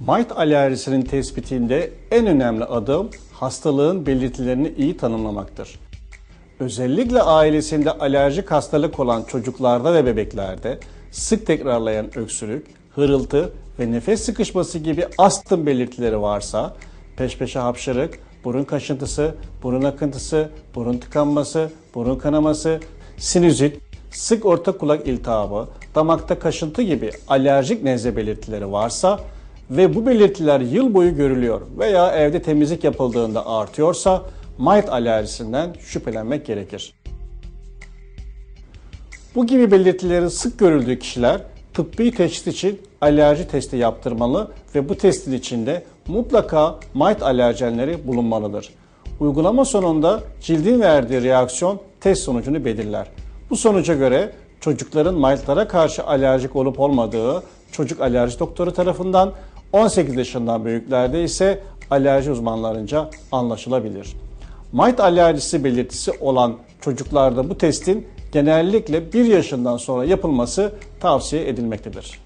Mite alerjisinin tespitinde en önemli adım hastalığın belirtilerini iyi tanımlamaktır. Özellikle ailesinde alerjik hastalık olan çocuklarda ve bebeklerde sık tekrarlayan öksürük, hırıltı ve nefes sıkışması gibi astım belirtileri varsa, peş peşe hapşırık, burun kaşıntısı, burun akıntısı, burun tıkanması, burun kanaması, sinüzit, sık orta kulak iltihabı, damakta kaşıntı gibi alerjik nezle belirtileri varsa ve bu belirtiler yıl boyu görülüyor veya evde temizlik yapıldığında artıyorsa mite alerjisinden şüphelenmek gerekir. Bu gibi belirtilerin sık görüldüğü kişiler tıbbi teşhis için alerji testi yaptırmalı ve bu testin içinde mutlaka mite alerjenleri bulunmalıdır. Uygulama sonunda cildin verdiği reaksiyon test sonucunu belirler. Bu sonuca göre çocukların mite'lara karşı alerjik olup olmadığı çocuk alerji doktoru tarafından 18 yaşından büyüklerde ise alerji uzmanlarınca anlaşılabilir. Mite alerjisi belirtisi olan çocuklarda bu testin genellikle 1 yaşından sonra yapılması tavsiye edilmektedir.